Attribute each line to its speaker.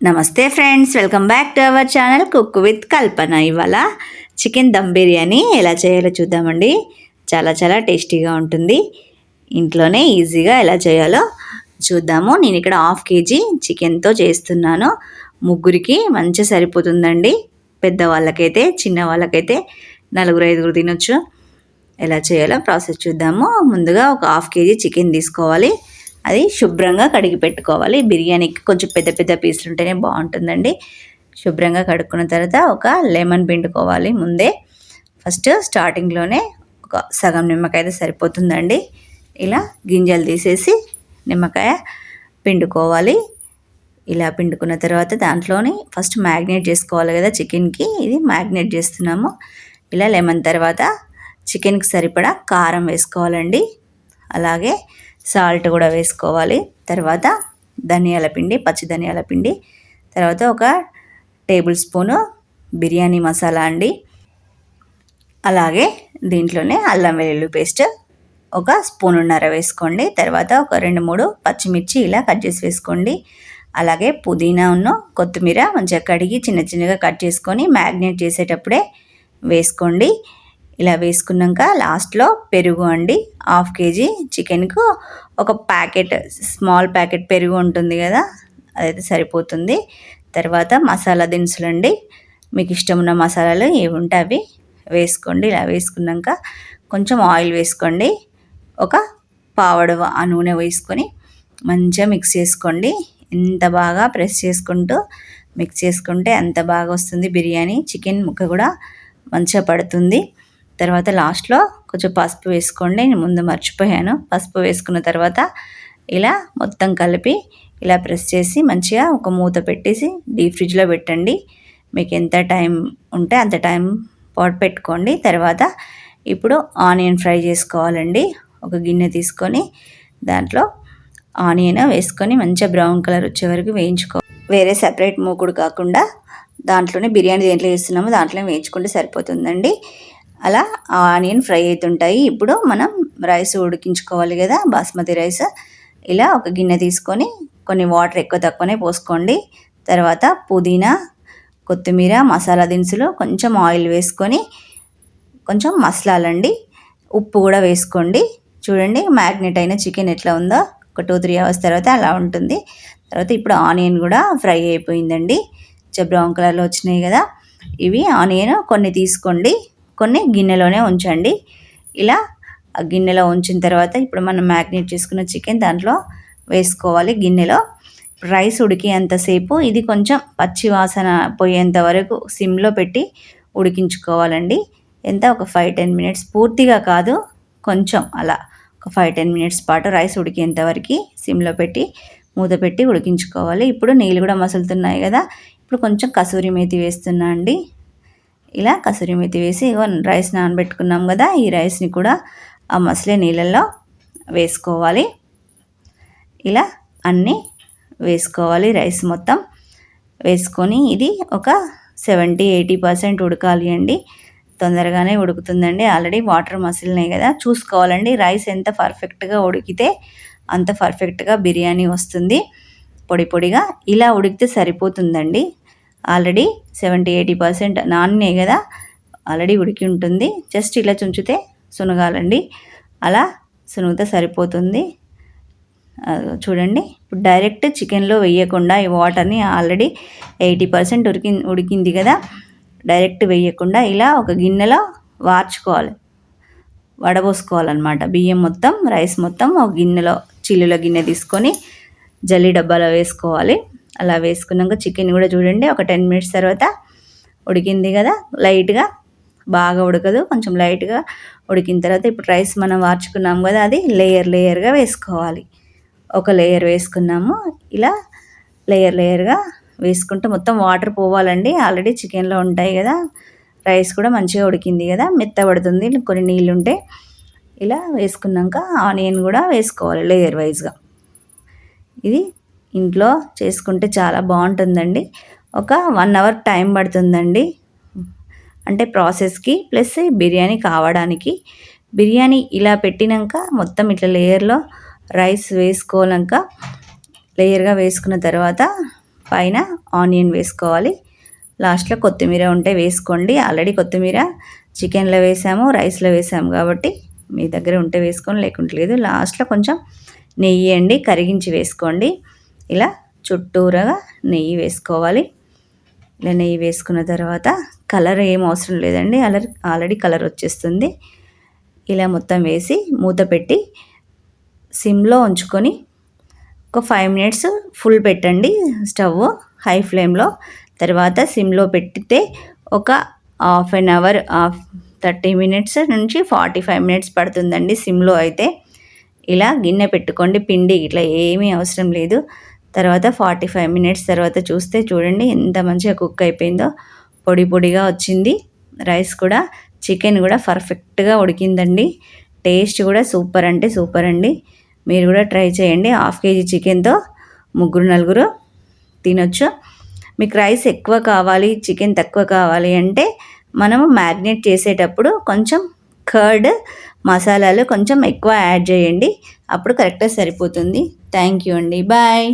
Speaker 1: నమస్తే friends welcome back to our channel cook with Kalpana. ఇవాళ chicken dum biryani ఎలా చేయాలో చూద్దామండి. చాలా చాలా టేస్టీగా ఉంటుంది. ఇంట్లోనే ఈజీగా ఎలా చేయాలో చూద్దాము. నేను ఇక్కడ హాఫ్ కేజీ చికెన్తో చేస్తున్నాను. ముగ్గురికి మంచి సరిపోతుందండి. పెద్దవాళ్ళకైతే చిన్నవాళ్ళకైతే నలుగురు ఐదుగురు తినొచ్చు. ఎలా చేయాలో ప్రాసెస్ చూద్దాము. ముందుగా ఒక హాఫ్ కేజీ చికెన్ తీసుకోవాలి. అది శుభ్రంగా కడిగి పెట్టుకోవాలి. బిర్యానీకి కొంచెం పెద్ద పెద్ద పీసులు ఉంటేనే బాగుంటుందండి. శుభ్రంగా కడుక్కున్న తర్వాత ఒక లెమన్ పిండుకోవాలి ముందే. ఫస్ట్ స్టార్టింగ్లోనే ఒక సగం నిమ్మకాయ అయితే సరిపోతుందండి. ఇలా గింజలు తీసేసి నిమ్మకాయ పిండుకోవాలి. ఇలా పిండుకున్న తర్వాత దాంట్లోని ఫస్ట్ మ్యాగ్నేట్ చేసుకోవాలి కదా చికెన్కి. ఇది మ్యాగ్నేట్ చేస్తున్నాము. ఇలా లెమన్ తర్వాత చికెన్కి సరిపడా కారం వేసుకోవాలండి. అలాగే సాల్ట్ కూడా వేసుకోవాలి. తర్వాత ధనియాల పిండి పచ్చి ధనియాల పిండి. తర్వాత ఒక టేబుల్ స్పూను బిర్యానీ మసాలా అండి. అలాగే దీంట్లోనే అల్లం వెల్లుల్లి పేస్ట్ ఒక స్పూన్ ఉన్నర వేసుకోండి. తర్వాత ఒక రెండు మూడు పచ్చిమిర్చి ఇలా కట్ చేసి వేసుకోండి. అలాగే పుదీనా ఉన్న కొత్తిమీర మంచిగా కడిగి చిన్న చిన్నగా కట్ చేసుకొని మ్యాగ్నేట్ చేసేటప్పుడే వేసుకోండి. ఇలా వేసుకున్నాక లాస్ట్లో పెరుగు అండి. హాఫ్ కేజీ చికెన్కు ఒక ప్యాకెట్ స్మాల్ ప్యాకెట్ పెరుగు ఉంటుంది కదా అదైతే సరిపోతుంది. తర్వాత మసాలా దినుసులు అండి మీకు ఇష్టం ఉన్న మసాలాలు ఏవి ఉంటే అవి వేసుకోండి. ఇలా వేసుకున్నాక కొంచెం ఆయిల్ వేసుకోండి. ఒక పావడ ఆ నూనె వేసుకొని మంచిగా మిక్స్ చేసుకోండి. ఎంత బాగా ప్రెస్ చేసుకుంటూ మిక్స్ చేసుకుంటే అంత బాగా వస్తుంది బిర్యానీ. చికెన్ ముక్క కూడా మంచిగా పడుతుంది. తర్వాత లాస్ట్లో కొంచెం పసుపు వేసుకోండి నేను ముందు మర్చిపోయాను. పసుపు వేసుకున్న తర్వాత ఇలా మొత్తం కలిపి ఇలా ప్రెస్ చేసి మంచిగా ఒక మూత పెట్టేసి డీప్ ఫ్రిడ్జ్లో పెట్టండి. మీకు ఎంత టైం ఉంటే అంత టైం పాటు పెట్టుకోండి. తర్వాత ఇప్పుడు ఆనియన్ ఫ్రై చేసుకోవాలండి. ఒక గిన్నె తీసుకొని దాంట్లో ఆనియన్ వేసుకొని మంచిగా బ్రౌన్ కలర్ వచ్చే వరకు వేయించుకో. వేరే సెపరేట్ మూకుడు కాకుండా దాంట్లోనే బిర్యానీ దేంట్లో వేస్తున్నామో దాంట్లోనే వేయించుకుంటే సరిపోతుందండి. అలా ఆనియన్ ఫ్రై అవుతుంటాయి ఇప్పుడు మనం రైస్ ఉడికించుకోవాలి కదా బాస్మతి రైస్. ఇలా ఒక గిన్నె తీసుకొని కొన్ని వాటర్ ఎక్కువ తక్కువనే పోసుకోండి. తర్వాత పుదీనా కొత్తిమీర మసాలా దినుసులు కొంచెం ఆయిల్ వేసుకొని కొంచెం మసాలండి ఉప్పు కూడా వేసుకోండి. చూడండి మ్యాగ్నెట్ అయిన చికెన్ ఎట్లా ఉందో. ఒక టూ త్రీ అవర్స్ తర్వాత అలా ఉంటుంది. తర్వాత ఇప్పుడు ఆనియన్ కూడా ఫ్రై అయిపోయిందండి. బ్రౌన్ కలర్లో వచ్చినాయి కదా. ఇవి ఆనియన్ కొన్ని తీసుకోండి. కొన్ని గిన్నెలోనే ఉంచండి. ఇలా ఆ గిన్నెలో ఉంచిన తర్వాత ఇప్పుడు మనం మ్యాగ్నేట్ చేసుకున్న చికెన్ దాంట్లో వేసుకోవాలి గిన్నెలో. రైస్ ఉడికేంతసేపు ఇది కొంచెం పచ్చి వాసన పోయేంత వరకు సిమ్లో పెట్టి ఉడికించుకోవాలండి. ఎంత? ఒక ఫైవ్ టెన్ మినిట్స్. పూర్తిగా కాదు కొంచెం అలా ఒక ఫైవ్ టెన్ మినిట్స్ పాటు రైస్ ఉడికేంత వరకు సిమ్లో పెట్టి మూత పెట్టి ఉడికించుకోవాలి. ఇప్పుడు నీళ్ళు కూడా మసులుతున్నాయి కదా. ఇప్పుడు కొంచెం కసూరి మేతి వేస్తున్నా అండి. ఇలా కసూరి మెతి వేసి రైస్ నానబెట్టుకున్నాం కదా ఈ రైస్ని కూడా ఆ మసలే నీళ్ళల్లో వేసుకోవాలి. ఇలా అన్నీ వేసుకోవాలి రైస్ మొత్తం వేసుకొని. ఇది ఒక సెవెంటీ ఎయిటీ పర్సెంట్ ఉడకాలి అండి. తొందరగానే ఉడుకుతుందండి. ఆల్రెడీ వాటర్ మసిలినాయి కదా చూసుకోవాలండి. రైస్ ఎంత పర్ఫెక్ట్గా ఉడికితే అంత పర్ఫెక్ట్గా బిర్యానీ వస్తుంది. పొడి పొడిగా ఇలా ఉడికితే సరిపోతుందండి. ఆల్రెడీ సెవెంటీ ఎయిటీ పర్సెంట్ నాన్నే కదా ఆల్రెడీ ఉడికి ఉంటుంది. జస్ట్ ఇలా చుంచితే సునగాలండి అలా సునుగితే సరిపోతుంది. చూడండి. ఇప్పుడు డైరెక్ట్ చికెన్లో వేయకుండా ఈ వాటర్ని ఆల్రెడీ ఎయిటీ పర్సెంట్ ఉడికి ఉడికింది కదా. డైరెక్ట్ వేయకుండా ఇలా ఒక గిన్నెలో వార్చుకోవాలి. వడబోసుకోవాలన్నమాట. బియ్యం మొత్తం రైస్ మొత్తం ఒక గిన్నెలో చిల్లుల గిన్నె తీసుకొని జల్లి డబ్బాలో వేసుకోవాలి. అలా వేసుకున్నాక చికెన్ కూడా చూడండి ఒక టెన్ మినిట్స్ తర్వాత ఉడికింది కదా లైట్గా బాగా ఉడకదు కొంచెం లైట్గా ఉడికిన తర్వాత ఇప్పుడు రైస్ మనం వార్చుకున్నాం కదా అది లేయర్ లేయర్గా వేసుకోవాలి. ఒక లేయర్ వేసుకున్నాము ఇలా లేయర్ లేయర్గా వేసుకుంటే మొత్తం వాటర్ పోవాలండి. ఆల్రెడీ చికెన్లో ఉంటాయి కదా రైస్ కూడా మంచిగా ఉడికింది కదా మెత్తబడుతుంది కొన్ని నీళ్ళు ఉంటే ఇలా వేసుకున్నాక ఆనియన్ కూడా వేసుకోవాలి లేయర్ వైజ్గా. ఇది ఇంట్లో చేసుకుంటే చాలా బాగుంటుందండి. ఒక వన్ అవర్ టైం పడుతుందండి. అంటే ప్రాసెస్కి ప్లస్ బిర్యానీ కావడానికి. బిర్యానీ ఇలా పెట్టినాక మొత్తం ఇట్లా లేయర్లో రైస్ వేసుకోవాక లేయర్గా వేసుకున్న తర్వాత పైన ఆనియన్ వేసుకోవాలి. లాస్ట్లో కొత్తిమీర ఉంటే వేసుకోండి. ఆల్రెడీ కొత్తిమీర చికెన్లో వేసాము రైస్లో వేసాము కాబట్టి మీ దగ్గర ఉంటే వేసుకొని లేకుంటే లేదు. లాస్ట్లో కొంచెం నెయ్యి అండి కరిగించి వేసుకోండి. ఇలా చుట్టూరగా నెయ్యి వేసుకోవాలి. ఇలా నెయ్యి వేసుకున్న తర్వాత కలర్ ఏం అవసరం లేదండి. అలర్ ఆల్రెడీ కలర్ వచ్చేస్తుంది. ఇలా మొత్తం వేసి మూత పెట్టి సిమ్లో ఉంచుకొని ఒక ఫైవ్ మినిట్స్ ఫుల్ పెట్టండి స్టవ్ హై ఫ్లేమ్లో. తర్వాత సిమ్లో పెట్టితే ఒక half an hour half thirty minutes నుంచి ఫార్టీ ఫైవ్ మినిట్స్ పడుతుందండి సిమ్లో అయితే. ఇలా గిన్నె పెట్టుకోండి పిండి ఇట్లా ఏమీ అవసరం లేదు. తర్వాత ఫార్టీ ఫైవ్ మినిట్స్ తర్వాత చూస్తే చూడండి ఎంత మంచిగా కుక్ అయిపోయిందో. పొడి పొడిగా వచ్చింది. రైస్ కూడా చికెన్ కూడా పర్ఫెక్ట్గా ఉడికిందండి. టేస్ట్ కూడా సూపర్ అంటే సూపర్ అండి. మీరు కూడా ట్రై చేయండి. హాఫ్ కేజీ చికెన్తో ముగ్గురు నలుగురు తినొచ్చు. మీకు రైస్ ఎక్కువ కావాలి చికెన్ తక్కువ కావాలి అంటే మనము మ్యారినేట్ చేసేటప్పుడు కొంచెం కర్డ్ మసాలాలు కొంచెం ఎక్కువ యాడ్ చేయండి. అప్పుడు కరెక్ట్గా సరిపోతుంది. థ్యాంక్ యూ అండి. బాయ్.